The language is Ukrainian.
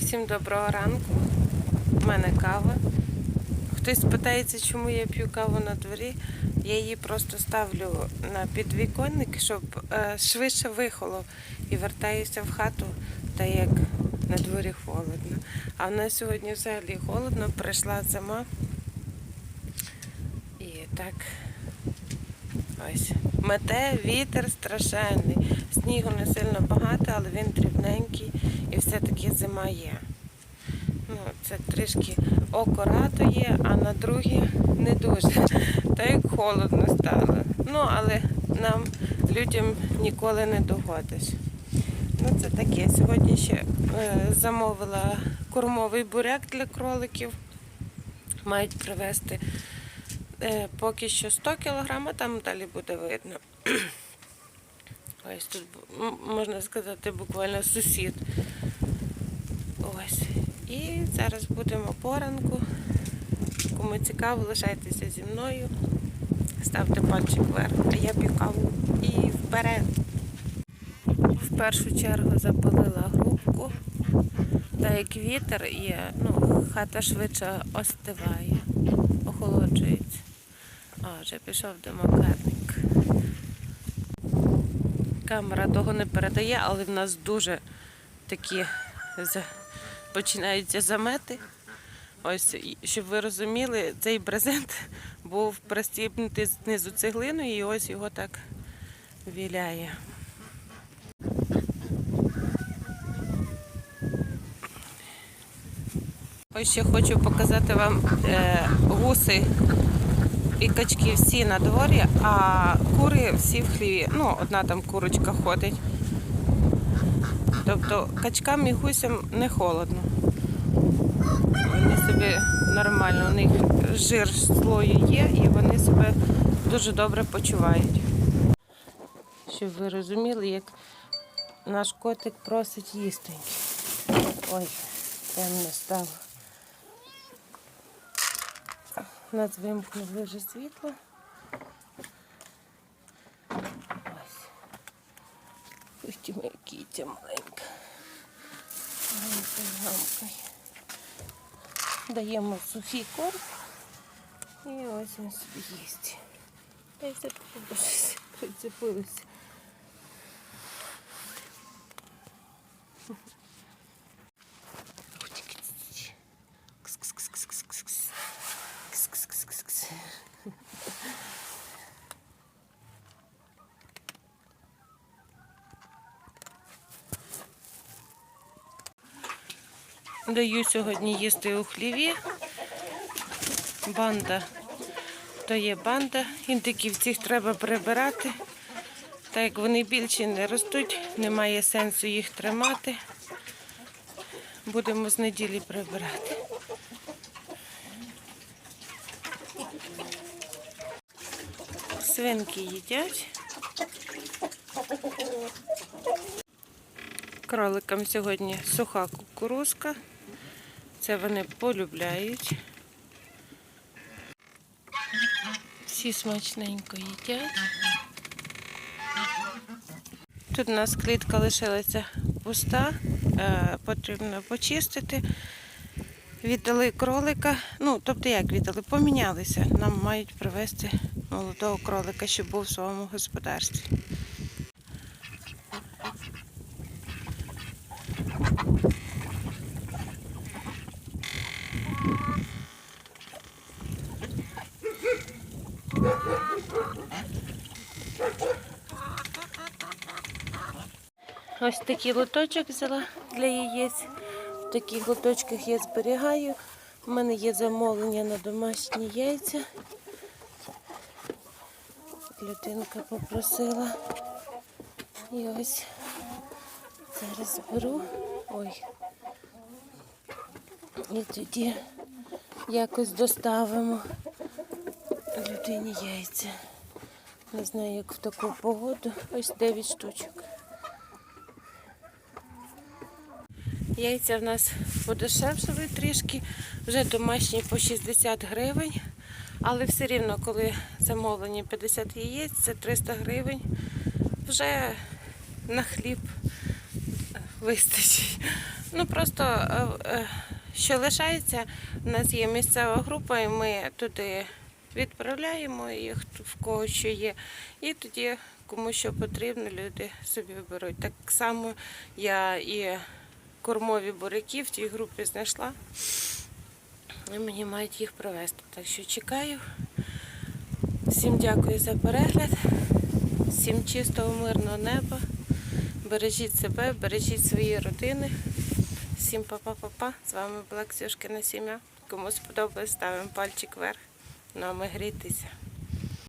Всім доброго ранку. У мене кава. Хтось питається, чому я п'ю каву на дворі. Я її просто ставлю на підвіконник, щоб е, швидше вихолов і вертаюся в хату, та як на дворі холодно. А в нас сьогодні взагалі холодно, прийшла зима. І так ось мете вітер страшенний. Снігу не сильно багато, але він дрібненький і все-таки зима є. Ну, це трішки око радує, а на другі не дуже. Так як холодно стало. Ну, але нам, людям, ніколи не догодиш. Ну, це таке. Сьогодні ще е, замовила кормовий буряк для кроликів. Мають привезти е, поки що 100 кг, а там далі буде видно. Ось тут можна сказати буквально сусід. І зараз будемо поранку. Кому цікаво, лишайтеся зі мною. Ставте пальчик вверх, а я п'ю каву і вперед. В першу чергу запалила грубку. Та як вітер є, ну, хата швидше остиває, охолоджується. А, вже пішов домокатник. Камера того не передає, але в нас дуже такі починаються замети. Ось, щоб ви розуміли, цей брезент був пристібнутий знизу цеглиною і ось його так віляє. Ось ще хочу показати вам е, гуси і качки всі на дворі, а кури всі в хліві. Ну, одна там курочка ходить. Тобто качкам і гусям не холодно. Вони собі нормально, у них жир слою є і вони себе дуже добре почувають. Щоб ви розуміли, як наш котик просить їсти. Ой, темно стало. У нас вимкнули вже світло. Ось. Ті моя кітя маленька. Гамкою. Даємо сухий корм. І ось він собі їсть. Та й все прицепилися. Даю сьогодні їсти у хліві. Банда. То є банда. Індиків цих треба прибирати. Так як вони більше не ростуть, немає сенсу їх тримати. Будемо з неділі прибирати. Свинки їдять. Кроликам сьогодні суха кукурузка. Це вони полюбляють. Всі смачненько їдять. Тут у нас клітка лишилася пуста, е, потрібно почистити. Віддали кролика. Ну, тобто як віддали? Помінялися. Нам мають привезти молодого кролика, щоб був в своєму господарстві. Ось такий лоточок взяла для яєць. В таких лоточках я зберігаю. У мене є замовлення на домашні яйця. Людинка попросила. І ось зараз беру. Ой. І тоді якось доставимо людині яйця. Не знаю, як в таку погоду. Ось 9 штучок. Яйця в нас подешевшили трішки, вже домашні по 60 гривень, але все рівно, коли замовлені 50 яєць, це 300 гривень, вже на хліб вистачить. Ну просто е, е, що лишається, у нас є місцева група, і ми туди відправляємо їх в кого що є. І тоді кому що потрібно, люди собі беруть. Так само я і кормові буряки в тій групі знайшла. І мені мають їх привезти. Так що чекаю. Всім дякую за перегляд. Всім чистого, мирного неба. Бережіть себе, бережіть свої родини. Всім па-па-па-па. З вами була Ксюшкина сім'я. Кому сподобалось, ставимо пальчик вверх. Ну а ми грійтеся.